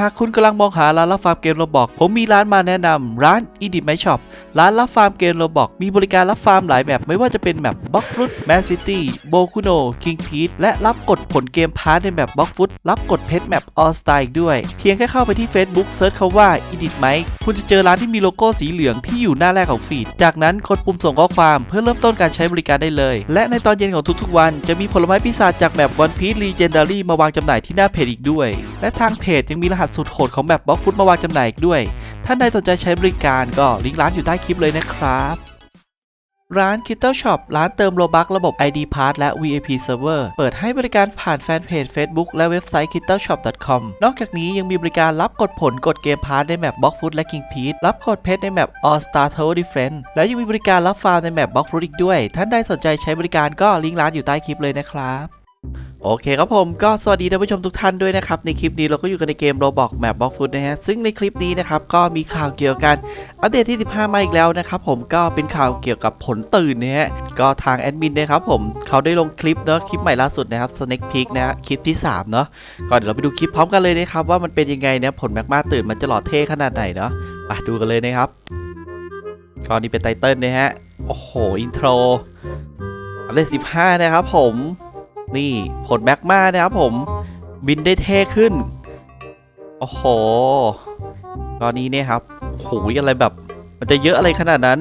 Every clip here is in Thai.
หากคุณกำลังมองหาร้านรับฟาร์มเกมโรบอกผมมีร้านมาแนะนำร้าน e d i t My Shop ร้านรับฟาร์มเกมโรบอกมีบริการรับฟาร์มหลายแบบไม่ว่าจะเป็นแบบบล็อกฟุตแมนซิตี้โบคุโนคิงพีทและรับกดผลเกมพาร์ทในแบบบล็อกฟุตรับกดเพชรแมปออสไตล์ด้วย เพียงแค่เข้าไปที่ Facebook เซิร์ชคาว่า e d i t My คุณจะเจอร้านที่มีโลโก้สีเหลืองที่อยู่หน้าแรกของฟีด จากนั้นกดปุ่มส่งข้อความเพื่อเริ่มต้นการใช้บริการได้เลย และในตอนเย็นของทุกๆ วันจะมีผลไม้พิศาจจากแบบวันพีซลีเจนดารี่มาวางจำหน่ายที่หน้าเพจอีกด้วย และทางเพจยังมีรหัสสุดโหดของแบบบล็อกฟุตมาวางจำหน่ายอีกด้วย ท่านใดสนใจใช้บริการก็ลิงก์ร้านอยู่ใต้คลิปเลยนะครับ ร้าน k i t t l e Shop ร้านเติมโลบักระบบ ID Pass และ VIP Server เปิดให้บริการผ่านแฟนเพจ Facebook และเว็บไซต์ k i t t l e Shop com นอกจากนี้ยังมีบริการรับกดผลกดเกมพาร์ทในแมป b ็อกฟุตและ King p e t รับกดเพชรในแมป All Star Tower Defense และยังมีบริการรับฟาร์มในแมป b ็อกฟุตอีกด้วย ท่านใดสนใจใช้บริการก็ลิงก์ร้านอยู่ใต้คลิปเลยนะครับ โอเคครับผมก็สวัสดีท่านผู้ชมทุกท่านด้วยนะครับ ในคลิปนี้เราก็อยู่กันในเกม Roblox Map Block Foot นะฮะ ซึ่งในคลิปนี้นะครับก็มีข่าวเกี่ยวกันอัปเดตที่ 15 มาอีกแล้วนะครับผมก็เป็นข่าวเกี่ยวกับผลตื่นนะฮะ ก็ทางแอดมินนะครับผมเขาได้ลงคลิปเนาะคลิปใหม่ล่าสุดนะครับ Snake Peek นะฮะคลิปที่ 3 เนาะก็เดี๋ยวเราไปดูคลิปพร้อมกันเลยนะครับว่ามันเป็นยังไงนะผลแมกมาตื่นมันจะหล่อเท่ขนาดไหนเนาะไปดูกันเลยนะครับก็นี่เป็นไตเติลนะฮะโอ้โหอินโทรอัปเดต15 นะครับผม นี่ผลแมกมานะครับผมบินได้เท่ขึ้น โอ้โห ตอนนี้เนี่ยครับโหยอะไรแบบ มันจะเยอะอะไรขนาดนั้น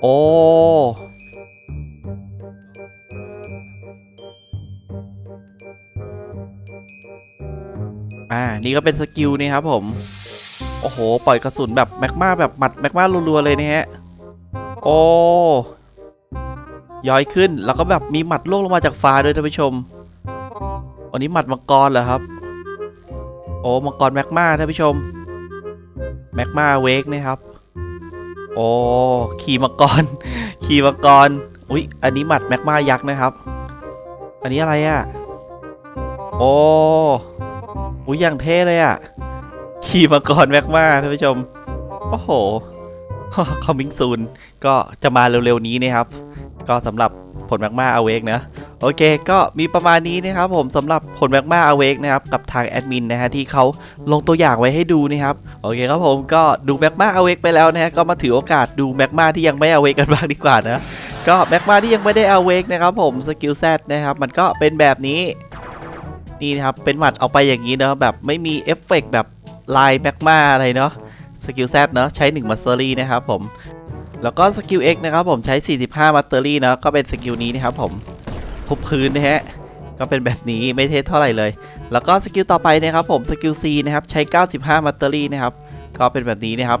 โอ้อ่า นี่ก็เป็นสกิลนี่ครับผม โอ้โห ปล่อยกระสุนแบบแมกมาแบบหมัดแมกมารัวๆเลยนะฮะ โอ้ ย้อยขึ้น แล้วก็แบบมีหมัดล่วงลงมาจากฟ้าด้วยท่านผู้ชมอันนี้หมัดมังกรเหรอครับ โอ้มังกรแมกมาท่านผู้ชมแมกมาเวกนะครับ โอ้ขี่มังกร ขี่มังกร อุ๊ย อันนี้หมัดแมกมายักษ์นะครับ อันนี้อะไรอะ่ะ โอ้อุ๊ยอย่างเท่เลยอะ่ะ ขี่มังกรแมกมาท่านผู้ชม โอ้โห คอมมิงซูนก็จะมาเร็วๆนี้นะครับ ก็สำหรับผลแมกมาอเวกนะโอเค ก็มีประมาณนี้นะครับผมสำหรับผลแมกมาอเวกนะครับกับทางแอดมินนะฮะที่เขาลงตัวอย่างไว้ให้ดูนะครับโอเคครับผมก็ดูแมกมาอเวกไปแล้วนะฮะก็มาถือโอกาสดูแมกมาที่ยังไม่อเวกกันบ้างดีกว่านะก็แมกมาที่ยังไม่ได้อเวกนะครับผมสกิลแซดนะครับมันก็เป็นแบบนี้นี่นะครับเป็นหมัดออกไปอย่างนี้เนาะแบบไม่มีเอฟเฟกต์แบบลายแมกมาอะไรเนาะสกิลแซดเนาะใช้1มัสเซอรี่นะครับผม แล้วก็สกิล X นะครับผมใช้ 45 มัตเตอรี่เนาะก็เป็นสกิลนี้นะครับผมทุบพื้นนะฮะก็เป็นแบบนี้ไม่เท่เท่าไหร่เลย แล้วก็สกิลต่อไปนะครับผมสกิล C นะครับใช้ 95 มัตเตอรี่นะครับก็เป็นแบบนี้นะครับ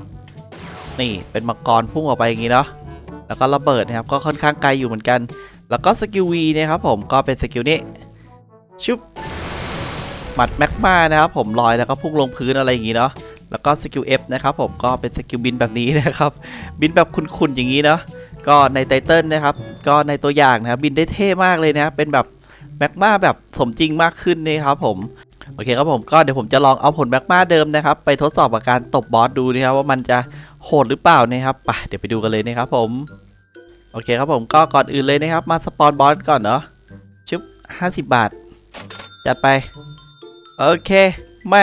นี่เป็นมังกรพุ่งออกไปอย่างนี้เนาะแล้วก็ระเบิดนะครับก็ค่อนข้างไกลอยู่เหมือนกัน แล้วก็สกิล V นะครับผมก็เป็นสกิลนี้ชุบหมัดแมกมานะครับผมลอยแล้วก็พุ่งลงพื้นอะไรอย่างนี้เนาะ แล้วก็สกิล F นะครับผมก็เป็นสกิลบินแบบนี้นะครับ บินแบบคุณๆอย่างนี้เนาะก็ในไตเติลนะครับ ก็ในตัวอย่างนะครับบินได้เท่มากเลยนะเป็นแบบแมกมาแบบสมจริงมากขึ้นนะครับผมโอเคครับผมก็เดี๋ยวผมจะลองเอาผลแมกมาเดิมนะครับ ไปทดสอบกับการตบบอสดูนะครับว่ามันจะโหดหรือเปล่านะครับไปเดี๋ยวไปดูกันเลยนะครับผมโอเคครับผมก็ก่อนอื่นเลยนะครับ มาสปอนบอสก่อนเนาะชุบ50 บาท จัดไป โอเคมา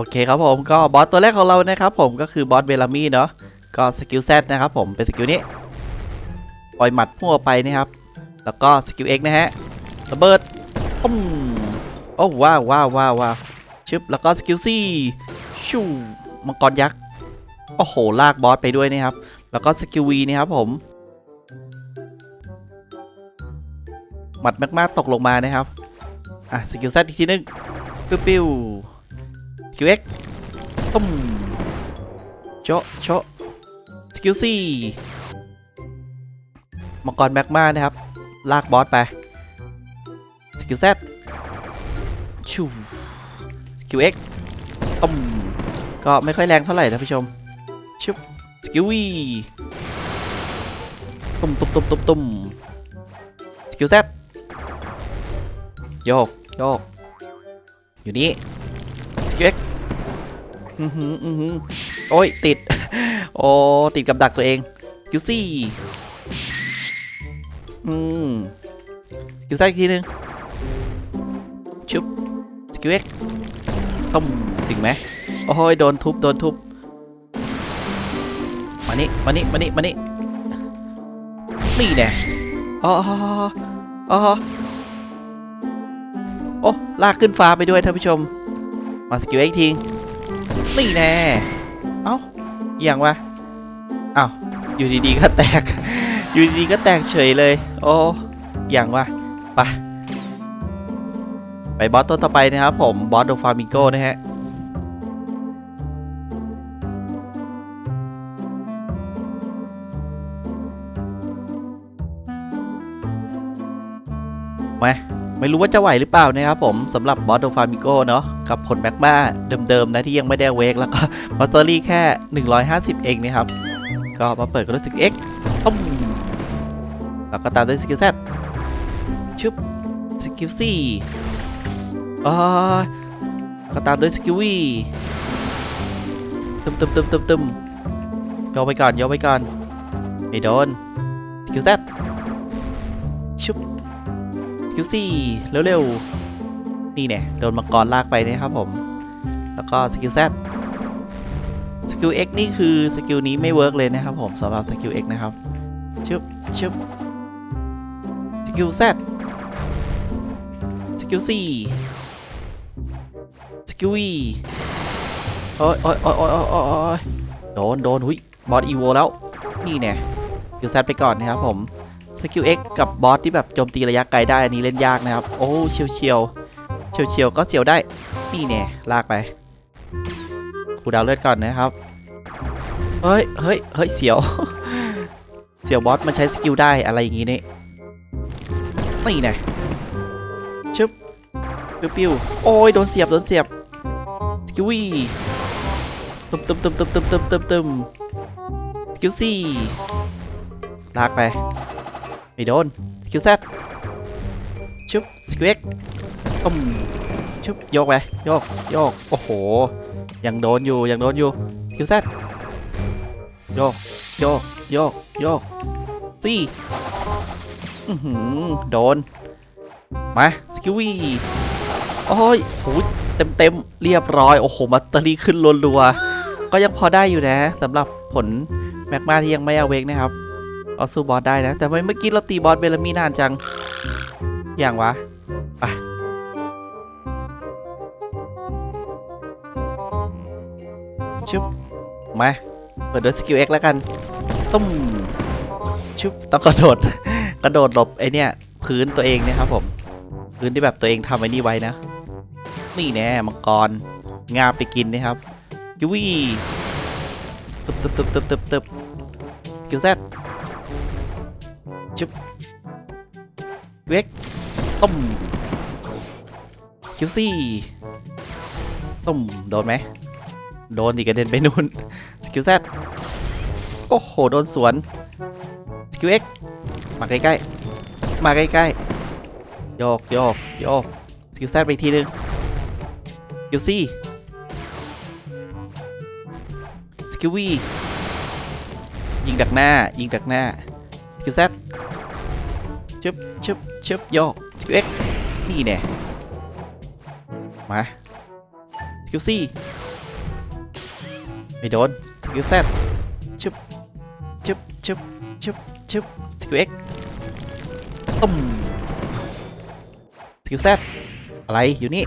โอเคครับผมก็บอสตัวแรกของเรานะครับผมก็คือบอสเบลามี่เนาะก็สกิล Z นะครับผมเป็นสกิลนี้ปล่อยหมัดพุ่งออกไปนะครับ แล้วก็สกิล X นะฮะระเบิดปุ้มโอ้ว้าวว้าวว้าวว้าวชึบแล้วก็สกิล C ชูมังกรยักษ์โอ้โหลากบอสไปด้วยนะครับ แล้วก็สกิล V นะครับผมหมัดมากๆตกลงมานะครับอะสกิล Z อีกทีนึงปิ้วปิ้ว QX ตุ้มชโจะโจะสกิลซี่มังกรแบ็กมานะครับ ลากบอสไป สกิลแซดชูสกิลเอ็กตุ้มก็ไม่ค่อยแรงเท่าไหร่นะผู้ชม ชุบ สกิลวีตุ้มตุ้มตุ้มตุ้มตุ้มสกิลแซดโยกโยกอยู่นี่สกิลเอ็ก อือหืออือหือโอ้ยติด โอ้ติดกับดักตัวเองสกิลซี่อืมสกิลแซดอีกทีหนึงชุบสกิลเอ็กต้มถึงไหมโอ้ยโดนทุบโดนทุบมานี่มานี่มานี่มานี่นี่แน่อ๋ออ๋ออ๋อโอ้ลากขึ้นฟ้าไปด้วยท่านผู้ชม มาสกิลเอ็กที นี่แน่เอ้าอย่างวะเอ้าอยู่ดีๆก็แตก อยู่ดีๆก็แตกเฉยเลย โอ้อย่างวะไปไปบอสตัวต่อไปนะครับผมบอสโดฟามิโกนะฮะมา ไม่รู้ว่าจะไหวหรือเปล่านะครับผมสำหรับบอสโดฟามิโกเนาะกับผลแบ็กมาเดิมๆนะที่ยังไม่ได้เวกแล้วก็มอสเตอรี่แค่ 150 เองนะครับ ก็มาเปิดก็รู้สึก X ต้มแล้วก็ตามด้วยสกิล Z ชุบสกิล C อ๋อแล้วก็ตามด้วยสกิล V ตึมตึมตึมตึมตึมโยกไปก่อนโยกไปก่อนไม่โดนสกิล Z ชุบ สกิลซี่เร็วๆ นี่เนี่ยโดนมังกรลากไปนะครับผม แล้วก็สกิลแซดสกิล X นี่คือสกิลนี้ไม่เวิร์กเลยนะครับผมสำหรับสกิล X นะครับชึบชึบสกิลแซดสกิลซีสกิลวีโอ้ยโอ้ยโอ้ยโอ้ยโอ้ยโอ้ยโอ้ยโดนโดนหุยบอสอีโวแล้ว นี่เนี่ยสกิลแซดไปก่อนนะครับผม สกิล X กับบอสที่แบบโจมตีระยะไกลได้อันนี้เล่นยากนะครับ โอ้เฉียวเฉียวเฉียวเฉียวก็เฉียวได้ นี่แน่ลากไปคูดาวเลือดก่อนนะครับเฮ้ยเฮ้ยเฮ้ยเสียว เสียวบอสมันใช้สกิลได้อะไรอย่างงี้นี่นี่แน่ชึบปิ้วปิ้วโอ้ยโดนเสียบโดนเสียบสกิลวีตึมตึมตึมตึมตึมตึมตึมตึมสกิลซี่ลากไป ไม่โดนสกิลแซดชุบสกิลเอ็กต้มชุบโยกไปโยกโยกโอ้โห ยังโดนอยู่ยังโดนอยู่สกิลแซดโยกโยกโยกโยกซี่อือหือโดน มาสกิลวีโอ้ยโหเต็มเต็มเรียบร้อย โอ้โห มัตเตอรี่ขึ้นรัวๆก็ยังพอได้อยู่นะสำหรับผลแมกมาที่ยังไม่เอาเวกนะครับ เอาสู้บอสได้นะ แต่ทำไมเมื่อกี้เราตีบอสเบลามีนานจัง อย่างวะไปชุบมา เปิดด้วยสกิล X แล้วกัน ตุ้ม ชุบต้องกระโดด กระโดดหลบไอเนี่ย พื้นตัวเองเนี่ยครับผม พื้นที่แบบตัวเองทำไว้นี่ไว้นะ นี่แน่มังกรงาไปกินนะครับยูวีตึบตึบตึบตึบตึบตึบสกิลแซ ดเวกต้มคิวซี่ต้มโดนไหมโดนอีกกระเด็นไปนู่นสกิลแซดโอ้โห โดนสวนสกิลเอ็กมาใกล้ๆ มาใกล้ๆโยกโยกโยกสกิลแซดไปอีกทีนึงคิวซี่สกิลวียิงดักหน้า ยิงดักหน้าสกิลแซด ชึบชึบชึบโยกสกิลเอ็กนี่แน่มาสกิลซี่ไม่โดนสกิลแซดชึบชึบชึบชึบชึบสกิลเอ็กตุ้มสกิลแซดอะไรอยู่นี่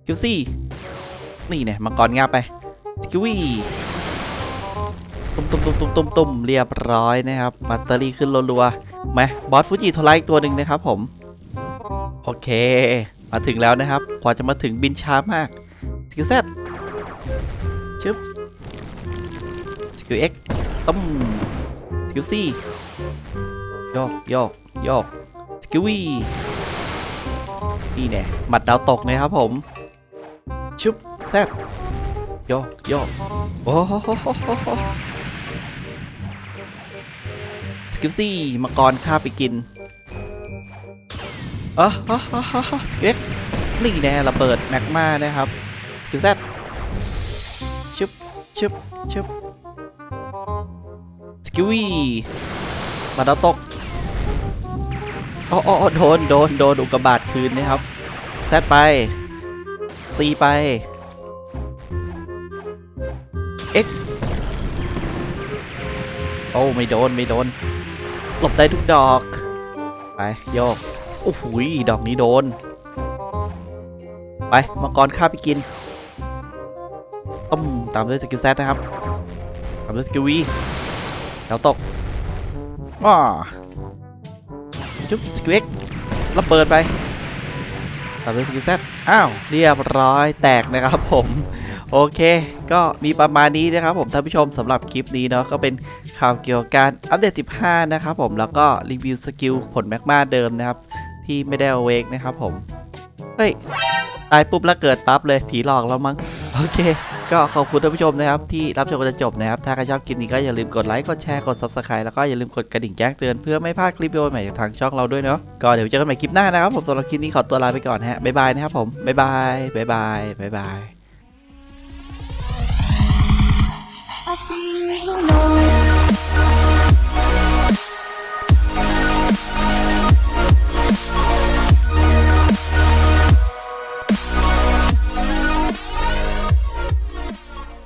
สกิลซี่นี่แน่มังกรงาบไปสกิลวี่ ตุ้มตุ้มตุ้มตุ้มตุ้มเรียบร้อยนะครับแบตเตอรี่ขึ้นรัวๆไหมบอสฟูจิโทไลอีกตัวหนึ่งนะครับผม โอเค มาถึงแล้วนะครับ กว่าจะมาถึงบินช้ามากสกิลเซตชึบสกิลเอ็กต้มสกิลซีโยกโยกโยกสกิลวีนี่แน่หมัดดาวตกนะครับผมชึบแซดโยกโยกโอ้โห กิลซี่มังกรข้าไปกินเออเออเออเออสกิลเอ็กนี่แน่ระเบิดแมกมานะครับสกิลแซดชึบชึบชึบสกิวี่มาดาวตกโอ้โอ้โอ้โดนโดนโดนอุกกาบาตคืนนะครับแซดไปซีไป X โอ้ไม่โดน ไม่โดน หลบได้ทุกดอก ไปโยก โอ้โหยดอกนี้โดน ไปมังกรข้าไปกินต้มตามด้วยสกิลแซดนะครับ ตามด้วยสกิลวีแล้วตกว้าจุ๊บสกิลเอ็กระเบิดไปตามด้วยสกิลแซดอ้าว เรียบร้อยแตกนะครับผม โอเค ก็มีประมาณนี้นะครับผมท่านผู้ชมสำหรับคลิปนี้เนาะก็เป็นข่าวเกี่ยวกับการอัปเดต 15 นะครับผมแล้วก็รีวิวสกิลผลแมกมาเดิมนะครับ ที่ไม่ได้เอาเวกนะครับผม เฮ้ย ตายปุ๊บแล้วเกิดปั๊บเลยผีหลอกแล้วมั้ง โอเค ก็ขอบคุณท่านผู้ชมนะครับ ที่รับชมจนจบนะครับ ถ้าใครชอบคลิปนี้ก็อย่าลืมกดไลค์กดแชร์กด subscribe แล้วก็อย่าลืมกดกระดิ่งแจ้งเตือนเพื่อไม่พลาดคลิปวิดีโอใหม่จากทางช่องเราด้วยเนาะก็เดี๋ยวเจอกันใหม่คลิปหน้านะครับผมสำหรับคลิปนี้ขอตัวลาไปก่อนฮะบ๊ายบายนะครับผมบ๊ายบายบ๊ายบายบ๊ายบาย Lord.